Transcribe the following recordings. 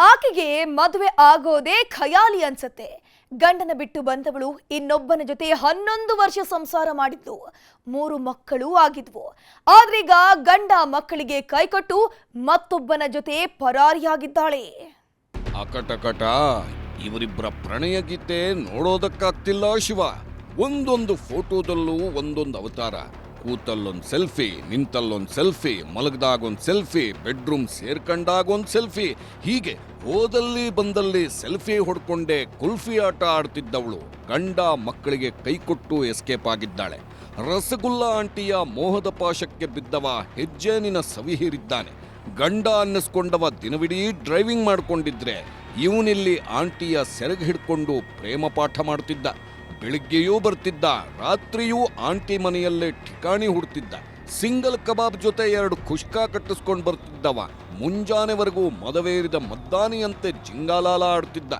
ಆಕೆಗೆ ಮದುವೆ ಆಗೋದೇ ಖಯಾಲಿ ಅನ್ಸತ್ತೆ. ಗಂಡನ ಬಿಟ್ಟು ಬಂದವಳು ಇನ್ನೊಬ್ಬನ ಜೊತೆ ಹನ್ನೊಂದು ವರ್ಷ ಸಂಸಾರ ಮಾಡಿದ್ದು. ಮೂರು ಮಕ್ಕಳು ಆಗಿದ್ವು. ಆದ್ರೀಗ ಗಂಡ ಮಕ್ಕಳಿಗೆ ಕೈಕೊಟ್ಟು ಮತ್ತೊಬ್ಬನ ಜೊತೆ ಪರಾರಿಯಾಗಿದ್ದಾಳೆ. ಅಕಟಕಟ ಇವರಿಬ್ಬರ ಪ್ರಣಯ ಗೀತೆ ನೋಡೋದಕ್ಕಾಗ್ತಿಲ್ಲ ಶಿವ. ಒಂದೊಂದು ಫೋಟೋದಲ್ಲೂ ಒಂದೊಂದು ಅವತಾರ. ಕೂತಲ್ಲೊಂದ್ ಸೆಲ್ಫಿ, ನಿಂತಲ್ಲೊಂದು ಸೆಲ್ಫಿ, ಮಲಗಿದಾಗೊಂದು ಸೆಲ್ಫಿ, ಬೆಡ್ರೂಮ್ ಸೇರ್ಕೊಂಡಾಗೊಂದು ಸೆಲ್ಫಿ. ಹೀಗೆ ಹೋದಲ್ಲಿ ಬಂದಲ್ಲಿ ಸೆಲ್ಫಿ ಹೊಡ್ಕೊಂಡೆ ಕುಲ್ಫಿ ಆಟ ಆಡ್ತಿದ್ದವಳು. ಗಂಡ ಮಕ್ಕಳಿಗೆ ಕೈಕೊಟ್ಟು ಎಸ್ಕೇಪ್ ಆಗಿದ್ದಾಳೆ. ರಸಗುಲ್ಲ ಆಂಟಿಯ ಮೋಹದ ಪಾಶಕ್ಕೆ ಬಿದ್ದವ ಹೆಜ್ಜೇನಿನ ಸವಿಹಿರಿದ್ದಾನೆ. ಗಂಡ ಅನ್ನಿಸ್ಕೊಂಡವ ದಿನವಿಡೀ ಡ್ರೈವಿಂಗ್ ಮಾಡಿಕೊಂಡಿದ್ರೆ, ಇವನಿಲ್ಲಿ ಆಂಟಿಯ ಸೆರಗ್ ಹಿಡ್ಕೊಂಡು ಪ್ರೇಮ ಪಾಠ ಮಾಡ್ತಿದ್ದ. ಬೆಳಿಗ್ಗೆಯೂ ಬರ್ತಿದ್ದ, ರಾತ್ರಿಯೂ ಆಂಟಿ ಮನೆಯಲ್ಲೇ ಠಿಕಾಣಿ ಹುಡ್ತಿದ್ದ. ಸಿಂಗಲ್ ಕಬಾಬ್ ಜೊತೆ ಎರಡು ಖುಷ್ಕಾ ಕಟ್ಟಿಸ್ಕೊಂಡು ಬರ್ತಿದ್ದವ. ಮುಂಜಾನೆವರೆಗೂ ಮದವೇರಿದ ಮದ್ದಾನಿಯಂತೆ ಜಿಂಗಾಲಾಲ ಆಡ್ತಿದ್ದ.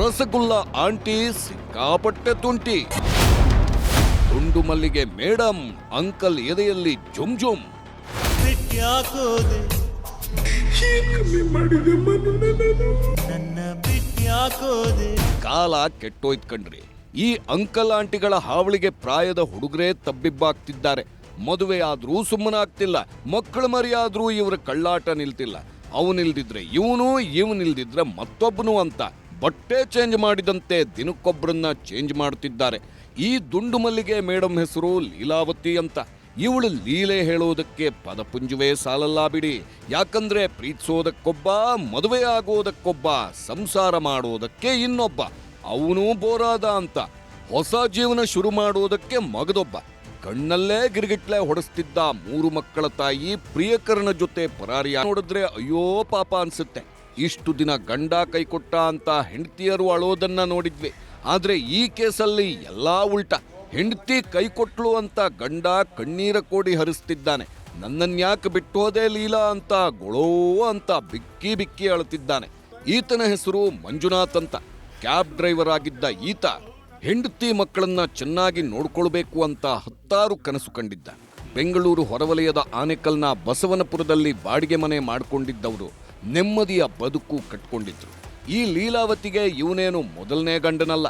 ರಸಗುಲ್ಲ ಆಂಟಿ ಸಿಕ್ಕಾಪಟ್ಟೆ ತುಂಟಿ. ತುಂಡು ಮಲ್ಲಿಗೆ ಮೇಡಮ್ ಅಂಕಲ್ ಎದೆಯಲ್ಲಿ ಜುಮ್ ಜುಮ್. ನನ್ನ ಕಾಲ ಕೆಟ್ಟೋಯ್ತ್ ಕಣ್ರಿ. ಈ ಅಂಕಲ್ ಆಂಟಿಗಳ ಹಾವಳಿಗೆ ಪ್ರಾಯದ ಹುಡುಗರೇ ತಬ್ಬಿಬ್ಬಾಗ್ತಿದ್ದಾರೆ. ಮದುವೆ ಆದ್ರೂ ಸುಮ್ಮನಾಗ್ತಿಲ್ಲ, ಮಕ್ಕಳ ಮರಿಯಾದ್ರೂ ಇವರ ಕಳ್ಳಾಟ ನಿಲ್ತಿಲ್ಲ. ಅವನಿಲ್ದಿದ್ರೆ ಇವನು ಇವನಿಲ್ದಿದ್ರೆ ಮತ್ತೊಬ್ಬನು ಅಂತ. ಬಟ್ಟೆ ಚೇಂಜ್ ಮಾಡಿದಂತೆ ದಿನಕ್ಕೊಬ್ಬರನ್ನ ಚೇಂಜ್ ಮಾಡ್ತಿದ್ದಾರೆ. ಈ ದುಂಡು ಮಲ್ಲಿಗೆ ಮೇಡಮ್ ಹೆಸರು ಲೀಲಾವತಿ ಅಂತ. ಇವಳು ಲೀಲೆ ಹೇಳೋದಕ್ಕೆ ಪದಪುಂಜವೇ ಸಾಲಲ್ಲ ಬಿಡಿ. ಯಾಕಂದ್ರೆ ಪ್ರೀತಿಸೋದಕ್ಕೊಬ್ಬ, ಮದುವೆ ಆಗೋದಕ್ಕೊಬ್ಬ, ಸಂಸಾರ ಮಾಡೋದಕ್ಕೆ ಇನ್ನೊಬ್ಬ. ಅವನು ಬೋರಾದ ಅಂತ. ಹೊಸ ಜೀವನ ಶುರು ಮಾಡೋದಕ್ಕೆ ಮಗದೊಬ್ಬ. ಕಣ್ಣಲ್ಲೇ ಗಿರಿಗಿಟ್ಲೆ ಹೊಡೆಸ್ತಿದ್ದ ಮೂರು ಮಕ್ಕಳ ತಾಯಿ ಪ್ರಿಯಕರನ ಜೊತೆ ಪರಾರಿಯ ನೋಡಿದ್ರೆ ಅಯ್ಯೋ ಪಾಪ ಅನ್ಸುತ್ತೆ. ಇಷ್ಟು ದಿನ ಗಂಡ ಕೈಕೊಟ್ಟ ಅಂತ ಹೆಂಡತಿಯರು ಅಳೋದನ್ನ ನೋಡಿದ್ವಿ. ಆದರೆ ಈ ಕೇಸಲ್ಲಿ ಎಲ್ಲಾ ಉಲ್ಟ. ಹೆಂಡತಿ ಕೈಕೊಟ್ಲು ಅಂತ ಗಂಡ ಕಣ್ಣೀರ ಕೋಡಿ ಹರಿಸ್ತಿದ್ದಾನೆ. ನನ್ನನ್ಯಾಕೆ ಬಿಟ್ಟು ಹೋದೆ ಲೀಲಾ ಅಂತ ಗೊಳೋ ಅಂತ ಬಿಕ್ಕಿ ಬಿಕ್ಕಿ ಅಳುತ್ತಿದ್ದಾನೆ ಈತನ ಹೆಸರು ಮಂಜುನಾಥ್ ಅಂತ. ಕ್ಯಾಬ್ ಡ್ರೈವರ್ ಆಗಿದ್ದ ಈತ ಹೆಂಡತಿ ಮಕ್ಕಳನ್ನ ಚೆನ್ನಾಗಿ ನೋಡ್ಕೊಳ್ಬೇಕು ಅಂತ ಹತ್ತಾರು ಕನಸು ಕಂಡಿದ್ದ. ಬೆಂಗಳೂರು ಹೊರವಲಯದ ಆನೆಕಲ್ನ ಬಸವನಪುರದಲ್ಲಿ ಬಾಡಿಗೆ ಮನೆ ಮಾಡ್ಕೊಂಡಿದ್ದವರು. ನೆಮ್ಮದಿಯ ಬದುಕು ಕಟ್ಕೊಂಡಿದ್ರು. ಈ ಲೀಲಾವತಿಗೆ ಇವನೇನು ಮೊದಲನೇ ಗಂಡನಲ್ಲ,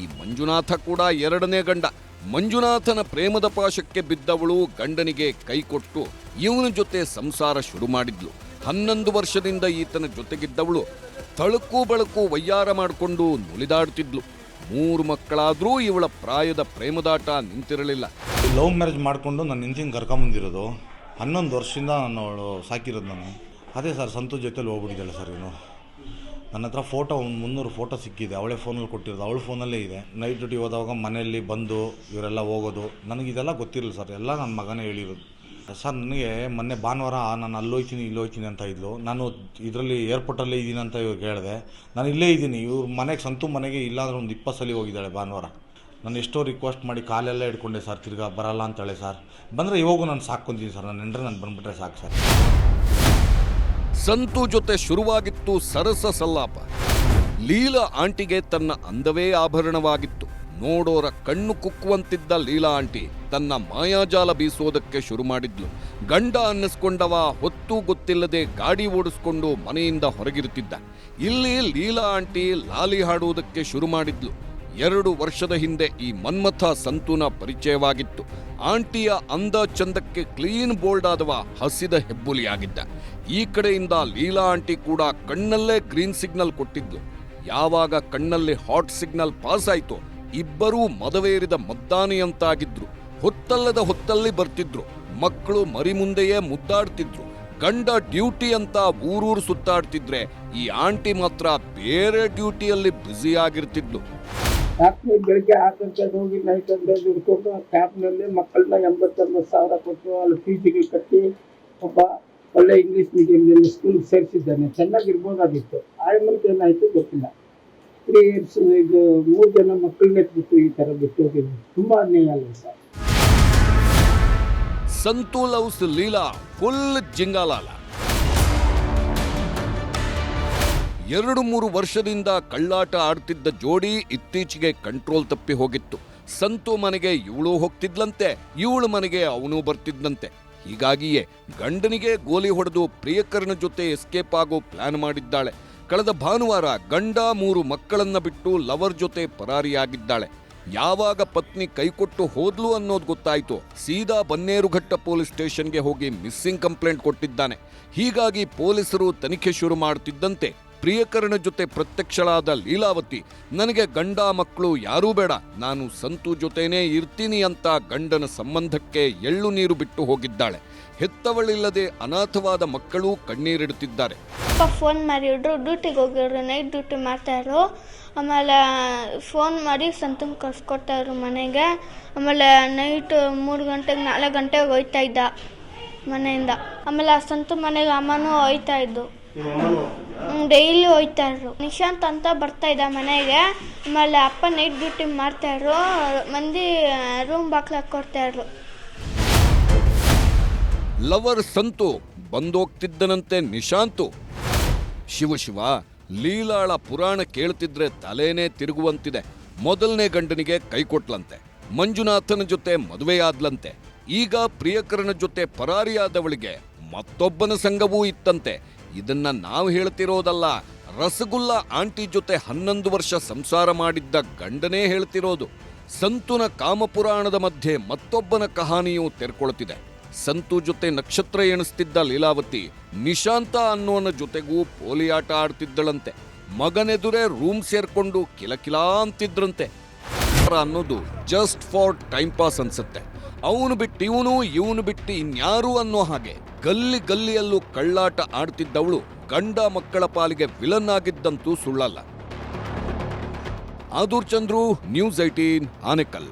ಈ ಮಂಜುನಾಥ ಕೂಡ ಎರಡನೇ ಗಂಡ. ಮಂಜುನಾಥನ ಪ್ರೇಮದ ಪಾಶಕ್ಕೆ ಬಿದ್ದವಳು ಗಂಡನಿಗೆ ಕೈಕೊಟ್ಟು ಇವನ ಜೊತೆ ಸಂಸಾರ ಶುರು ಮಾಡಿದ್ಲು. ಹನ್ನೊಂದು ವರ್ಷದಿಂದ ಈತನ ಜೊತೆಗಿದ್ದವಳು ತಳುಕು ಬಳಕು ವಯ್ಯಾರ ಮಾಡಿಕೊಂಡು ನುಲಿದಾಡ್ತಿದ್ಲು. ಮೂರು ಮಕ್ಕಳಾದರೂ ಇವಳ ಪ್ರಾಯದ ಪ್ರೇಮದಾಟ ನಿಂತಿರಲಿಲ್ಲ. ಲವ್ ಮ್ಯಾರೇಜ್ ಮಾಡಿಕೊಂಡು ನನ್ನ ಇಂಜಿನ್ ಕರ್ಕೊಂಬಂದಿರೋದು, ಹನ್ನೊಂದು ವರ್ಷದಿಂದ ನಾನು ಸಾಕಿರೋದು ನಾನು. ಅದೇ ಸರ್ ಸಂತು ಜೊತೆಲಿ ಹೋಗ್ಬಿಟ್ಟಿದ್ದಾಳೆ ಸರ್ ಇವನು. ನನ್ನ ಹತ್ರ ಫೋಟೋ ಒಂದು ಮುನ್ನೂರು ಫೋಟೋ ಸಿಕ್ಕಿದೆ. ಅವಳೇ ಫೋನಲ್ಲಿ ಕೊಟ್ಟಿರೋದು. ಅವಳ ಫೋನಲ್ಲೇ ಇದೆ. ನೈಟ್ ಡ್ಯೂಟಿ ಹೋದಾಗ ಮನೆಯಲ್ಲಿ ಬಂದು ಇವರೆಲ್ಲ ಹೋಗೋದು. ನನಗೆ ಇದೆಲ್ಲ ಗೊತ್ತಿರಲಿಲ್ಲ ಸರ್. ಎಲ್ಲ ನನ್ನ ಮಗನೇ ಹೇಳಿರೋದು. ಸರ್, ನನಗೆ ಮೊನ್ನೆ ಭಾನುವಾರ ನಾನು ಅಲ್ಲೋಯ್ತೀನಿ ಇಲ್ಲೋಯ್ತೀನಿ ಅಂತ ಇದ್ಲು. ನಾನು ಇದರಲ್ಲಿ ಏರ್ಪೋರ್ಟಲ್ಲೇ ಇದ್ದೀನಿ ಅಂತ ಇವ್ರಿಗೆ ಹೇಳಿದೆ ನಾನು ಇಲ್ಲೇ ಇದ್ದೀನಿ ಇವ್ರ ಮನೆಗೆ, ಸಂತು ಮನೆಗೆ ಇಲ್ಲಾಂದ್ರೆ ಒಂದು ಇಪ್ಪತ್ತು ಸಲ ಹೋಗಿದ್ದಾಳೆ ಭಾನುವಾರ. ನಾನು ಎಷ್ಟೋ ರಿಕ್ವೆಸ್ಟ್ ಮಾಡಿ ಕಾಲೆಲ್ಲ ಹಿಡ್ಕೊಂಡೆ ಸರ್. ತಿರ್ಗಾ ಬರಲ್ಲ ಅಂತೇಳಿ ಸರ್. ಬಂದರೆ ಇವಾಗೂ ನಾನು ಸಾಕೊಂತೀನಿ ಸರ್. ನನ್ನ ಹೆಂಡ್ರೆ ನಾನು ಬಂದುಬಿಟ್ರೆ ಸಾಕು ಸರ್. ಸಂತು ಜೊತೆ ಶುರುವಾಗಿತ್ತು ಸರಸ ಸಲ್ಲಾಪ. ಲೀಲಾ ಆಂಟಿಗೆ ತನ್ನ ಅಂದವೇ ಆಭರಣವಾಗಿತ್ತು. ನೋಡೋರ ಕಣ್ಣು ಕುಕ್ಕುವಂತಿದ್ದ ಲೀಲಾ ಆಂಟಿ ತನ್ನ ಮಾಯಾಜಾಲ ಬೀಸೋದಕ್ಕೆ ಶುರು ಮಾಡಿದ್ಲು. ಗಂಡ ಅನ್ನಿಸ್ಕೊಂಡವ ಹೊತ್ತು ಗೊತ್ತಿಲ್ಲದೆ ಗಾಡಿ ಓಡಿಸ್ಕೊಂಡು ಮನೆಯಿಂದ ಹೊರಗಿರುತ್ತಿದ್ದ. ಇಲ್ಲಿ ಲೀಲಾ ಆಂಟಿ ಲಾಲಿ ಹಾಡುವುದಕ್ಕೆ ಶುರು ಮಾಡಿದ್ಲು. ಎರಡು ವರ್ಷದ ಹಿಂದೆ ಈ ಮನ್ಮಥ ಸಂತೂನ ಪರಿಚಯವಾಗಿತ್ತು. ಆಂಟಿಯ ಅಂದ ಚಂದಕ್ಕೆ ಕ್ಲೀನ್ ಬೋಲ್ಡ್ ಆದವ ಹಸಿದ ಹೆಬ್ಬುಲಿಯಾಗಿದ್ದ. ಈ ಕಡೆಯಿಂದ ಲೀಲಾ ಆಂಟಿ ಕೂಡ ಕಣ್ಣಲ್ಲೇ ಗ್ರೀನ್ ಸಿಗ್ನಲ್ ಕೊಟ್ಟಿದ್ಲು ಯಾವಾಗ ಕಣ್ಣಲ್ಲಿ ಹಾಟ್ ಸಿಗ್ನಲ್ ಪಾಸ್ ಆಯಿತು ಇಬ್ಬರೂ ಮದವೇರಿದ ಮದ್ದಾನಿಯಂತಾಗಿದ್ರು. ಹೊತ್ತಲ್ಲದ ಹೊತ್ತಲ್ಲಿ ಬರ್ತಿದ್ರು. ಮಕ್ಕಳು ಮರಿ ಮುಂದೆಯೇ ಮುದ್ದಾಡ್ತಿದ್ರು. ಗಂಡ ಡ್ಯೂಟಿ ಅಂತ ಊರೂರು ಸುತ್ತಾಡ್ತಿದ್ರೆ ಈ ಆಂಟಿ ಮಾತ್ರ ಬೇರೆ ಡ್ಯೂಟಿಯಲ್ಲಿ ಬ್ಯುಸಿ ಆಗಿರ್ತಿದ್ಲು ರಾತ್ರಿ ಬೆಳಗ್ಗೆ ಆರು ಹೋಗಿ ನೈಟ್ ಅಂದ್ರೆ ದುಡ್ಕೊಂಡು ಕ್ಯಾಬ್ನಲ್ಲಿ ಮಕ್ಕಳನ್ನ ಎಂಬತ್ತೊಂಬತ್ತು ಸಾವಿರ ಕೊಟ್ಟು ಅಲ್ಲಿ ಫೀಸಿಗೆ ಕಟ್ಟಿ ಒಬ್ಬ ಒಳ್ಳೆ ಇಂಗ್ಲೀಷ್ ಮೀಡಿಯಂನಲ್ಲಿ ಸ್ಕೂಲ್ಗೆ ಸೇರಿಸಿದ್ದಾನೆ. ಚೆನ್ನಾಗಿರ್ಬೋದಾಗಿತ್ತು. ಆಯಮ್ಮನಿಗೆ ಏನಾಯಿತು ಗೊತ್ತಿಲ್ಲ. ತ್ರೀ ಇಯರ್ಸ್ ಇದು ಮೂರು ಜನ ಮಕ್ಕಳನ್ನ ಬಿಟ್ಟು ಈ ಥರ ಬಿಟ್ಟು ತುಂಬ ಅನ್ಯಾಯ ಅಲ್ಲ sir. Santu loves Leela, full ಜಿಂಗಾಲಾಲ. ಎರಡು ಮೂರು ವರ್ಷದಿಂದ ಕಳ್ಳಾಟ ಆಡ್ತಿದ್ದ ಜೋಡಿ ಇತ್ತೀಚೆಗೆ ಕಂಟ್ರೋಲ್ ತಪ್ಪಿ ಹೋಗಿತ್ತು. ಸಂತು ಮನೆಗೆ ಇವಳು ಹೋಗ್ತಿದ್ಲಂತೆ, ಇವಳು ಮನೆಗೆ ಅವನು ಬರ್ತಿದ್ದಂತೆ ಹೀಗಾಗಿಯೇ ಗಂಡನಿಗೆ ಗೋಲಿ ಹೊಡೆದು ಪ್ರಿಯಕರನ ಜೊತೆ ಎಸ್ಕೇಪ್ ಆಗೋ ಪ್ಲಾನ್ ಮಾಡಿದ್ದಾಳೆ. ಕಳೆದ ಭಾನುವಾರ ಗಂಡ ಮೂರು ಮಕ್ಕಳನ್ನ ಬಿಟ್ಟು ಲವರ್ ಜೊತೆ ಪರಾರಿಯಾಗಿದ್ದಾಳೆ. ಯಾವಾಗ ಪತ್ನಿ ಕೈಕೊಟ್ಟು ಹೋದ್ಲು ಅನ್ನೋದು ಗೊತ್ತಾಯ್ತು. ಸೀದಾ ಬನ್ನೇರುಘಟ್ಟ ಪೊಲೀಸ್ ಸ್ಟೇಷನ್ಗೆ ಹೋಗಿ ಮಿಸ್ಸಿಂಗ್ ಕಂಪ್ಲೇಂಟ್ ಕೊಟ್ಟಿದ್ದಾನೆ. ಹೀಗಾಗಿ ಪೊಲೀಸರು ತನಿಖೆ ಶುರು ಮಾಡುತ್ತಿದ್ದಂತೆ ಪ್ರಿಯಕರನ ಜೊತೆ ಪ್ರತ್ಯಕ್ಷಳಾದ ಲೀಲಾವತಿ ನನಗೆ ಗಂಡ ಮಕ್ಕಳು ಯಾರೂ ಬೇಡ. ನಾನು ಸಂತು ಜೊತೆನೇ ಇರ್ತೀನಿ ಅಂತ ಗಂಡನ ಸಂಬಂಧಕ್ಕೆ ಎಳ್ಳು ನೀರು ಬಿಟ್ಟು ಹೋಗಿದ್ದಾಳೆ. ಹೆತ್ತವಳಿಲ್ಲದೆ ಅನಾಥವಾದ ಮಕ್ಕಳು ಕಣ್ಣೀರಿಡುತ್ತಿದ್ದಾರೆ. ಅಪ್ಪ ಫೋನ್ ಮಾಡಿದ್ರು. ಡ್ಯೂಟಿಗೆ ಹೋಗಿದ್ರು. ನೈಟ್ ಡ್ಯೂಟಿ ಮಾಡ್ತಾಯಿದ್ರು ಆಮೇಲೆ ಫೋನ್ ಮಾಡಿ ಸಂತಮ್ ಕಳ್ಸ್ಕೊಟ್ಟಾರು ಮನೆಗೆ. ಆಮೇಲೆ ನೈಟ್ ಮೂರು ಗಂಟೆಗೆ ನಾಲ್ಕು ಗಂಟೆಗೆ ಹೋಯ್ತಾ ಇದ್ದ ಮನೆಯಿಂದ. ಆಮೇಲೆ ಆ ಸಂತು ಮನೆಗೆ ಅಮ್ಮನೂ ಹೋಯ್ತಾ ಇದ್ದು ಡೈಲಿ ಹೋಯ್ತಾ ಇದ್ರು. ನಿಶಾಂತ್ ಅಂತ ಬರ್ತಾ ಇದ್ದ ಮನೆಗೆ. ಆಮೇಲೆ ಅಪ್ಪ ನೈಟ್ ಡ್ಯೂಟಿ ಮಾಡ್ತಾಯಿದ್ರು ಮಂದಿ ರೂಮ್ ಬಾಕ್ಲು ಹಾಕ್ಕೊಡ್ತಾಯಿದ್ರು ಲವರ್ ಸಂತು ಬಂದೋಗ್ತಿದ್ದನಂತೆ ನಿಶಾಂತು. ಶಿವ ಶಿವ, ಲೀಲಾಳ ಪುರಾಣ ಕೇಳ್ತಿದ್ರೆ ತಲೆನೇ ತಿರುಗುವಂತಿದೆ. ಮೊದಲನೇ ಗಂಡನಿಗೆ ಕೈಕೊಟ್ಲಂತೆ ಮಂಜುನಾಥನ ಜೊತೆ ಮದುವೆಯಾದ್ಲಂತೆ ಈಗ ಪ್ರಿಯಕರನ ಜೊತೆ ಪರಾರಿಯಾದವಳಿಗೆ ಮತ್ತೊಬ್ಬನ ಸಂಘವೂ ಇತ್ತಂತೆ. ಇದನ್ನ ನಾವು ಹೇಳ್ತಿರೋದಲ್ಲ. ರಸಗುಲ್ಲ ಆಂಟಿ ಜೊತೆ ಹನ್ನೊಂದು ವರ್ಷ ಸಂಸಾರ ಮಾಡಿದ್ದ ಗಂಡನೇ ಹೇಳ್ತಿರೋದು. ಸಂತುನ ಕಾಮಪುರಾಣದ ಮಧ್ಯೆ ಮತ್ತೊಬ್ಬನ ಕಹಾನಿಯು ತೆರ್ಕೊಳ್ತಿದೆ. ಸಂತು ಜೊತೆ ನಕ್ಷತ್ರ ಎಣಿಸ್ತಿದ್ದ ಲೀಲಾವತಿ ನಿಶಾಂತ ಅನ್ನೋನ ಜೊತೆಗೂ ಪೋಲಿಯಾಟ ಆಡ್ತಿದ್ದಳಂತೆ. ಮಗನೆದುರೇ ರೂಮ್ ಸೇರ್ಕೊಂಡು ಕಿಲಕಿಲಾ ಅಂತಿದ್ರಂತೆ. ಅನ್ನೋದು ಜಸ್ಟ್ ಫಾರ್ ಟೈಮ್ ಪಾಸ್ ಅನ್ಸುತ್ತೆ. ಅವನು ಬಿಟ್ಟು ಇವನು ಇವನು ಬಿಟ್ಟು ಇನ್ಯಾರು ಅನ್ನೋ ಹಾಗೆ ಗಲ್ಲಿ ಗಲ್ಲಿಯಲ್ಲೂ ಕಳ್ಳಾಟ ಆಡ್ತಿದ್ದವಳು ಗಂಡ ಮಕ್ಕಳ ಪಾಲಿಗೆ ವಿಲನ್ ಆಗಿದ್ದಂತೂ ಸುಳ್ಳಲ್ಲ. ಆದೂರ್ ಚಂದ್ರು ನ್ಯೂಸ್ ಐಟೀನ್ ಆನೆಕಲ್.